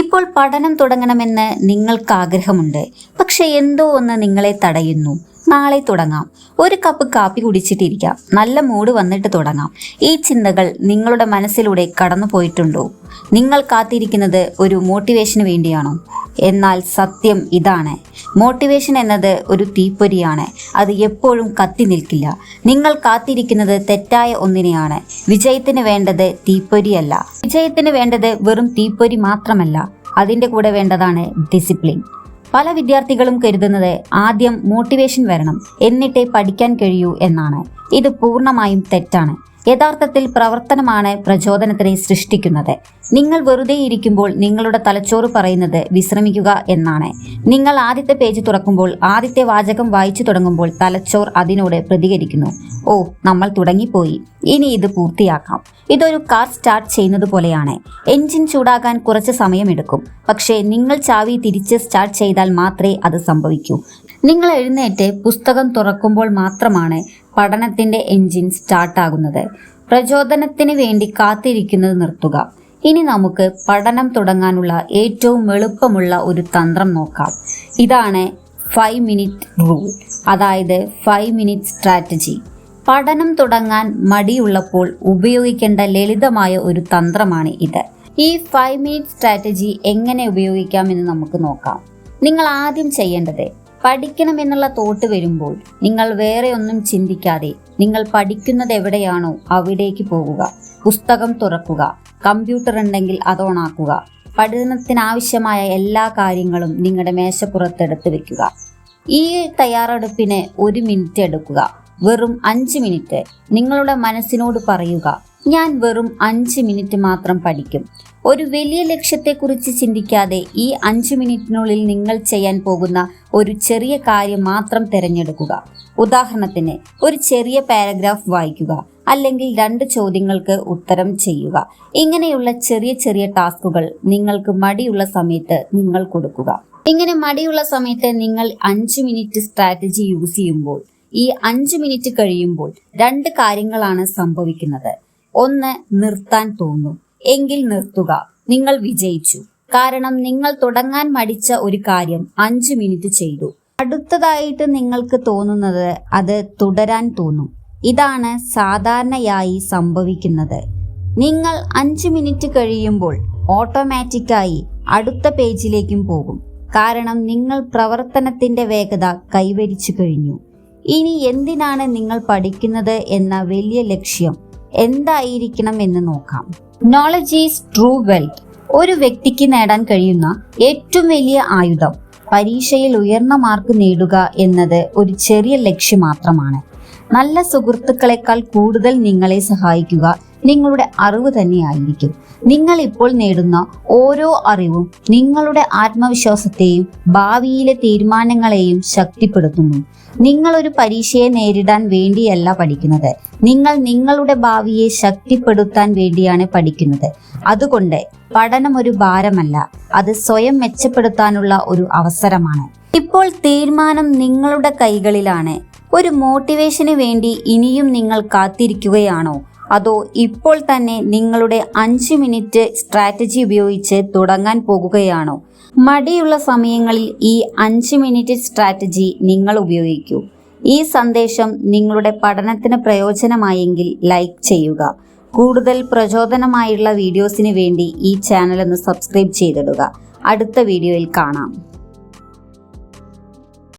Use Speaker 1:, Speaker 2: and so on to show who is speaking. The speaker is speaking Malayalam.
Speaker 1: ഇപ്പോൾ പഠനം തുടങ്ങണമെന്ന് നിങ്ങൾക്ക് ആഗ്രഹമുണ്ട് പക്ഷെ എന്തോ ഒന്ന് നിങ്ങളെ തടയുന്നു. നാളെ തുടങ്ങാം. ഒരു കപ്പ് കാപ്പി കുടിച്ചിട്ടിരിക്കാം. നല്ല മൂഡ് വന്നിട്ട് തുടങ്ങാം. ഈ ചിന്തകൾ നിങ്ങളുടെ മനസ്സിലൂടെ കടന്നു പോയിട്ടുണ്ടോ? നിങ്ങൾ കാത്തിരിക്കുന്നത് ഒരു മോട്ടിവേഷന് വേണ്ടിയാണോ? എന്നാൽ സത്യം ഇതാണ്. മോട്ടിവേഷൻ എന്നത് ഒരു തീപ്പൊരിയാണ്. അത് എപ്പോഴും കത്തി നിൽക്കില്ല. നിങ്ങൾ കാത്തിരിക്കുന്നത് തെറ്റായ ഒന്നിനെയാണ്. വിജയത്തിന് വേണ്ടത് തീപ്പൊരിയല്ല. വിജയത്തിന് വേണ്ടത് വെറും തീപ്പൊരി മാത്രമല്ല. അതിന്റെ കൂടെ വേണ്ടതാണ് ഡിസിപ്ലിൻ പല വിദ്യാർത്ഥികളും കരുതുന്നത് ആദ്യം മോട്ടിവേഷൻ വരണം. എന്നിട്ടേ പഠിക്കാൻ കഴിയൂ എന്നാണ്. ഇത് പൂർണമായും തെറ്റാണ്. യഥാർത്ഥത്തിൽ പ്രവർത്തനമാണ് പ്രചോദനത്തിനെ സൃഷ്ടിക്കുന്നത്. നിങ്ങൾ വെറുതെ ഇരിക്കുമ്പോൾ നിങ്ങളുടെ തലച്ചോറ് പറയുന്നത് വിശ്രമിക്കുക എന്നാണ്. നിങ്ങൾ ആദ്യത്തെ പേജ് തുറക്കുമ്പോൾ ആദ്യത്തെ വാചകം വായിച്ചു തുടങ്ങുമ്പോൾ തലച്ചോർ അതിനോട് പ്രതികരിക്കുന്നു. ഓ നമ്മൾ തുടങ്ങിപ്പോയി. ഇനി ഇത് പൂർത്തിയാക്കാം. ഇതൊരു കാർ സ്റ്റാർട്ട് ചെയ്യുന്നത് പോലെയാണ്. എൻജിൻ ചൂടാകാൻ കുറച്ച് സമയമെടുക്കും. പക്ഷേ നിങ്ങൾ ചാവി തിരിച്ച് സ്റ്റാർട്ട് ചെയ്താൽ മാത്രമേ അത് സംഭവിക്കൂ. നിങ്ങൾ എഴുന്നേറ്റ് പുസ്തകം തുറക്കുമ്പോൾ മാത്രമാണ് പഠനത്തിന്റെ എൻജിൻ സ്റ്റാർട്ടാകുന്നത്. പ്രചോദനത്തിന് വേണ്ടി കാത്തിരിക്കുന്നത് നിർത്തുക. ഇനി നമുക്ക് പഠനം തുടങ്ങാനുള്ള ഏറ്റവും എളുപ്പമുള്ള ഒരു തന്ത്രം നോക്കാം. ഇതാണ് ഫൈവ് മിനിറ്റ് റൂൾ അതായത് ഫൈവ് മിനിറ്റ് സ്ട്രാറ്റജി പഠനം തുടങ്ങാൻ മടിയുള്ളപ്പോൾ ഉപയോഗിക്കേണ്ട ലളിതമായ ഒരു തന്ത്രമാണ് ഇത്. ഈ ഫൈവ് മിനിറ്റ് സ്ട്രാറ്റജി എങ്ങനെ ഉപയോഗിക്കാം എന്ന് നമുക്ക് നോക്കാം. നിങ്ങൾ ആദ്യം ചെയ്യേണ്ടത് പഠിക്കണമെന്നുള്ള തോട്ട് വരുമ്പോൾ നിങ്ങൾ വേറെ ഒന്നും ചിന്തിക്കാതെ നിങ്ങൾ പഠിക്കുന്നത് എവിടെയാണോ അവിടേക്ക് പോകുക. പുസ്തകം തുറക്കുക. കമ്പ്യൂട്ടർ ഉണ്ടെങ്കിൽ അത് ഓണാക്കുക പഠനത്തിനാവശ്യമായ എല്ലാ കാര്യങ്ങളും നിങ്ങളുടെ മേശപ്പുറത്തെടുത്ത് വെക്കുക. ഈ തയ്യാറെടുപ്പിന് ഒരു മിനിറ്റ് എടുക്കുക. വെറും അഞ്ച് മിനിറ്റ് നിങ്ങളുടെ മനസ്സിനോട് പറയുക. ഞാൻ വെറും അഞ്ച് മിനിറ്റ് മാത്രം പഠിക്കും. ഒരു വലിയ ലക്ഷ്യത്തെക്കുറിച്ച് ചിന്തിക്കാതെ ഈ അഞ്ച് മിനിറ്റിനുള്ളിൽ നിങ്ങൾ ചെയ്യാൻ പോകുന്ന ഒരു ചെറിയ കാര്യം മാത്രം തിരഞ്ഞെടുക്കുക. ഉദാഹരണത്തിന് ഒരു ചെറിയ പാരഗ്രാഫ് വായിക്കുക അല്ലെങ്കിൽ രണ്ട് ചോദ്യങ്ങൾക്ക് ഉത്തരം ചെയ്യുക. ഇങ്ങനെയുള്ള ചെറിയ ചെറിയ ടാസ്കുകൾ നിങ്ങൾക്ക് മടിയുള്ള സമയത്ത് നിങ്ങൾ കൊടുക്കുക. ഇങ്ങനെ മടിയുള്ള സമയത്ത് നിങ്ങൾ അഞ്ച് മിനിറ്റ് സ്ട്രാറ്റജി യൂസ് ചെയ്യുമ്പോൾ ഈ അഞ്ച് മിനിറ്റ് കഴിയുമ്പോൾ രണ്ട് കാര്യങ്ങളാണ് സംഭവിക്കുന്നത്. ഒന്ന് നിർത്താൻ തോന്നും. എങ്കിൽ നിർത്തുക. നിങ്ങൾ വിജയിച്ചു. കാരണം നിങ്ങൾ തുടങ്ങാൻ മടിച്ച ഒരു കാര്യം അഞ്ച് മിനിറ്റ് ചെയ്തു. അടുത്തതായിട്ട് നിങ്ങൾക്ക് തോന്നുന്നത് അത് തുടരാൻ തോന്നും. ഇതാണ് സാധാരണയായി സംഭവിക്കുന്നത്. നിങ്ങൾ അഞ്ച് മിനിറ്റ് കഴിയുമ്പോൾ ഓട്ടോമാറ്റിക്കായി അടുത്ത പേജിലേക്കും പോകും. കാരണം നിങ്ങൾ പ്രവർത്തനത്തിന്റെ വേഗത കൈവരിച്ചു കഴിഞ്ഞു. ഇനി എന്തിനാണ് നിങ്ങൾ പഠിക്കുന്നത് എന്ന വലിയ ലക്ഷ്യം എന്തായിരിക്കണം എന്ന് നോക്കാം. നോളജ് ഈസ് ട്രൂ വെൽത്ത് ഒരു വ്യക്തിക്ക് നേടാൻ കഴിയുന്ന ഏറ്റവും വലിയ ആയുധം പരീക്ഷയിൽ ഉയർന്ന മാർക്ക് നേടുക എന്നത് ഒരു ചെറിയ ലക്ഷ്യം മാത്രമാണ്. നല്ല സുഹൃത്തുക്കളെക്കാൾ കൂടുതൽ നിങ്ങളെ സഹായിക്കുക നിങ്ങളുടെ അറിവ് തന്നെയായിരിക്കും. നിങ്ങൾ ഇപ്പോൾ നേടുന്ന ഓരോ അറിവും നിങ്ങളുടെ ആത്മവിശ്വാസത്തെയും ഭാവിയിലെ തീരുമാനങ്ങളെയും ശക്തിപ്പെടുത്തുന്നു. നിങ്ങൾ ഒരു പരീക്ഷയെ നേരിടാൻ വേണ്ടിയല്ല പഠിക്കുന്നത്. നിങ്ങൾ നിങ്ങളുടെ ഭാവിയെ ശക്തിപ്പെടുത്താൻ വേണ്ടിയാണ് പഠിക്കുന്നത്. അതുകൊണ്ട് പഠനം ഒരു ഭാരമല്ല അത് സ്വയം മെച്ചപ്പെടുത്താനുള്ള ഒരു അവസരമാണ്. ഇപ്പോൾ തീരുമാനം നിങ്ങളുടെ കൈകളിലാണ്. ഒരു മോട്ടിവേഷന് വേണ്ടി ഇനിയും നിങ്ങൾ കാത്തിരിക്കുകയാണോ? അതോ ഇപ്പോൾ തന്നെ നിങ്ങളുടെ അഞ്ച് മിനിറ്റ് സ്ട്രാറ്റജി ഉപയോഗിച്ച് തുടങ്ങാൻ പോകുകയാണോ? മടിയുള്ള സമയങ്ങളിൽ ഈ അഞ്ച് മിനിറ്റ് സ്ട്രാറ്റജി നിങ്ങൾ ഉപയോഗിക്കൂ. ഈ സന്ദേശം നിങ്ങളുടെ പഠനത്തിന് പ്രയോജനമായെങ്കിൽ ലൈക്ക് ചെയ്യുക. കൂടുതൽ പ്രചോദനമായുള്ള വീഡിയോസിന് വേണ്ടി ഈ ചാനൽ ഒന്ന് സബ്സ്ക്രൈബ് ചെയ്തിടുക. അടുത്ത വീഡിയോയിൽ കാണാം.